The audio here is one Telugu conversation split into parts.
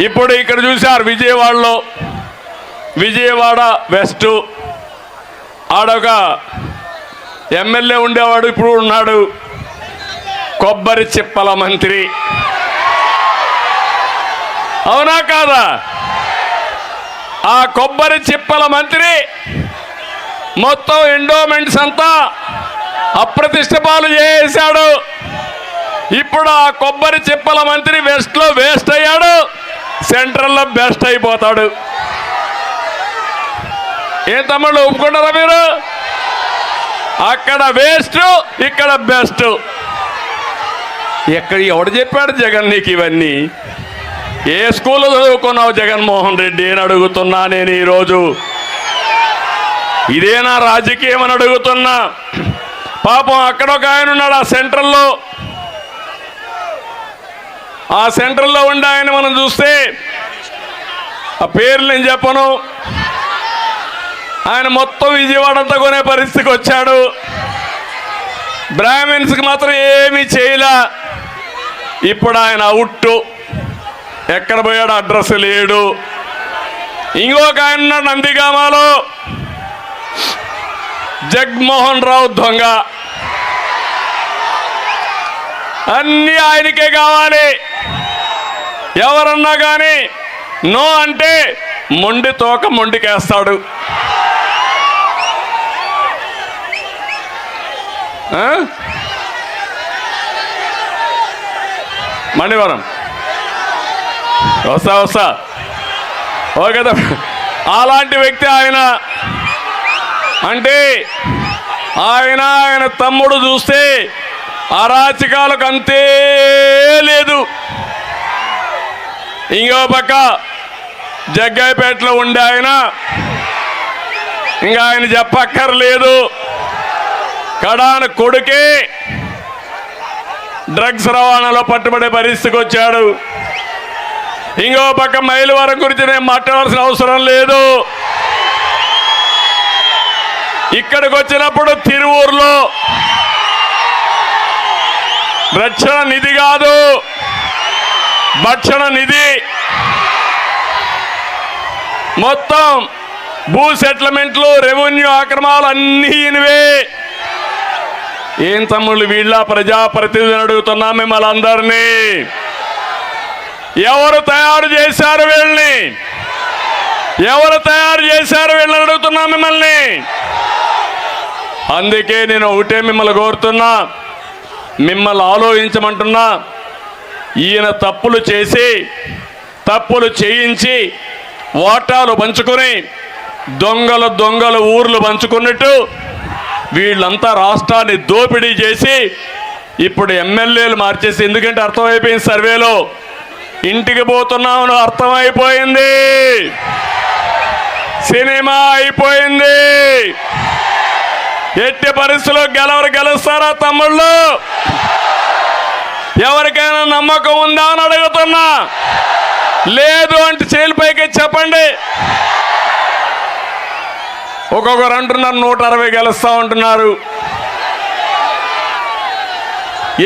ఇప్పుడు ఇక్కడ చూశారు విజయవాడలో. విజయవాడ వెస్ట్. ఆడొక ఎమ్మెల్యే ఉండేవాడు ఇప్పుడు ఉన్నాడు. కొబ్బరి చిప్పల మంత్రి. అవునా కాదా? ఆ కొబ్బరి చిప్పల మంత్రి మొత్తం ఎండోమెంట్స్ అంతా అప్రతిష్ట పాలు చేశాడు ఇప్పుడు ఆ కొబ్బరి చిప్పల మంత్రి వెస్ట్లో వేస్ట్ అయ్యాడు. సెంట్రల్లో బెస్ట్ అయిపోతాడు. ఏం తమ్ముళ్ళు ఒప్పుకుంటారా మీరు? అక్కడ వేస్ట్ ఇక్కడ బెస్ట్. ఎక్కడ ఎవడు చెప్పాడు జగన్ నీకు ఇవన్నీ? ఏ స్కూల్లో చదువుకున్నావు జగన్మోహన్ రెడ్డి అని అడుగుతున్నా నేను ఈరోజు. ఇదేనా రాజకీయం అని అడుగుతున్నా. పాపం అక్కడ ఒక ఆయన ఉన్నాడు ఆ సెంట్రల్లో. ఆ సెంటర్లో ఉండే ఆయన మనం చూస్తే ఆ పేర్లు నేను చెప్పను. ఆయన మొత్తం విజయవాడ అంతా కొనే పరిస్థితికి వచ్చాడు. బ్రాహ్మిన్స్కి మాత్రం ఏమీ చేయలే. ఇప్పుడు ఆయన అవుట్. ఎక్కడ పోయాడు? అడ్రస్ లేడు. ఇంకొక ఆయన నందిగామాలో. జగ్మోహన్ రావు దొంగ. అన్నీ ఆయనకే కావాలి. ఎవరన్నా కానీ నో అంటే మొండి తోక మొండికేస్తాడు. మణివరం వస్తా వస్తా. ఓకే అలాంటి వ్యక్తి ఆయన. అంటే ఆయన ఆయన తమ్ముడు చూస్తే అరాచకాలకు అంతే లేదు. ఇంకో పక్క జగ్గాయపేటలో ఉండే ఆయన ఇంకా ఆయన చెప్పక్కర్లేదు. కడాన కొడుకే డ్రగ్స్ రవాణాలో పట్టుబడే పరిస్థితికి వచ్చాడు. ఇంకో పక్క మైలవరం గురించి నేను మాట్లాడాల్సిన అవసరం లేదు. ఇక్కడికి వచ్చినప్పుడు తిరువూరులో రక్షణ నిధి కాదు. భక్షణ నిధి. మొత్తం భూ సెటిల్మెంట్లు రెవెన్యూ ఆక్రమాలు అన్నీ ఇనివే. ఏం తమ్ముళ్ళు వీళ్ళ ప్రజాప్రతినిధులు అడుగుతున్నా మిమ్మల్ని అందరినీ. ఎవరు తయారు చేశారు వీళ్ళని? ఎవరు తయారు చేశారు వీళ్ళని అడుగుతున్నా మిమ్మల్ని? అందుకే నేను ఒకటే మిమ్మల్ని కోరుతున్నా. మిమ్మల్ని ఆలోచించమంటున్నా. ఈయన తప్పులు చేసి తప్పులు చేయించి వాటాలు పంచుకొని దొంగలు దొంగలు ఊర్లు పంచుకున్నట్టు వీళ్ళంతా రాష్ట్రాన్ని దోపిడీ చేసి ఇప్పుడు ఎమ్మెల్యేలు మార్చేసి ఎందుకంటే అర్థమైపోయింది సర్వేలో. ఇంటికి పోతున్నామని అర్థమైపోయింది. సినిమా అయిపోయింది. ఎట్టి పరిస్థితుల్లో గెలవరు గెలుస్తారా తమ్ముళ్ళు? ఎవరికైనా నమ్మకం ఉందా అని అడుగుతున్నా. లేదు అంటే చేలిపైకి చెప్పండి. ఒక్కొక్కరు అంటున్నారు నూట అరవై గెలుస్తా ఉంటున్నారు.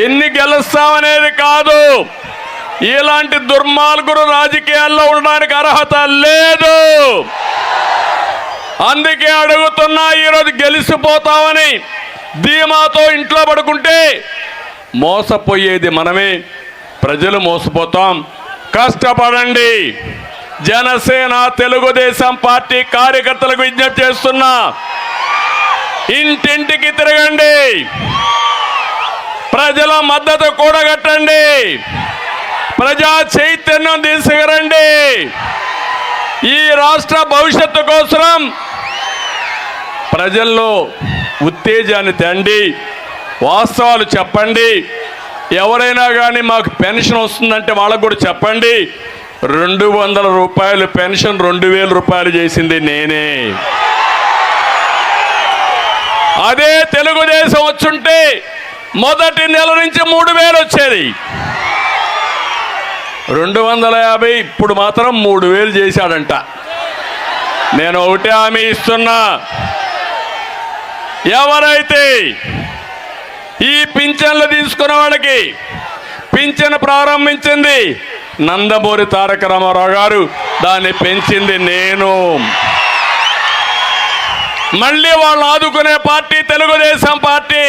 ఎన్ని గెలుస్తామనేది కాదు. ఇలాంటి దుర్మార్గుడు రాజకీయాల్లో ఉండడానికి అర్హత లేదు. అందుకే అడుగుతున్నా ఈరోజు గెలిచిపోతామని ధీమాతో ఇంట్లో పడుకుంటే మోసపోయేది మనమే. ప్రజలు మోసపోతాం. కష్టపడండి. జనసేన తెలుగుదేశం పార్టీ కార్యకర్తలకు విజ్ఞప్తి చేస్తున్నా. ఇంటింటికి తిరగండి. ప్రజల మద్దతు కూడగట్టండి. ప్రజా చైతన్యం తీసుకురండి. ఈ రాష్ట్ర భవిష్యత్తు కోసం ప్రజల్లో ఉత్తేజాన్ని తండి వాస్తవాలు చెప్పండి. ఎవరైనా కానీ మాకు పెన్షన్ వస్తుందంటే వాళ్ళకు కూడా చెప్పండి. రెండు వందల రూపాయలు పెన్షన్ రెండు వేల రూపాయలు చేసింది నేనే. అదే తెలుగుదేశం వచ్చుంటే మొదటి నెల నుంచి మూడు వేలు వచ్చేది. రెండు వందల యాభై ఇప్పుడు మాత్రం మూడు వేలు చేశాడంట. నేను ఒకటే హామీ ఇస్తున్నా. ఎవరైతే ఈ పింఛన్లు తీసుకున్న వాళ్ళకి పింఛన్ ప్రారంభించింది నందమూరి తారక రామారావు గారు దాన్ని పెంచింది నేను. మళ్ళీ వాళ్ళు ఆదుకునే పార్టీ తెలుగుదేశం పార్టీ.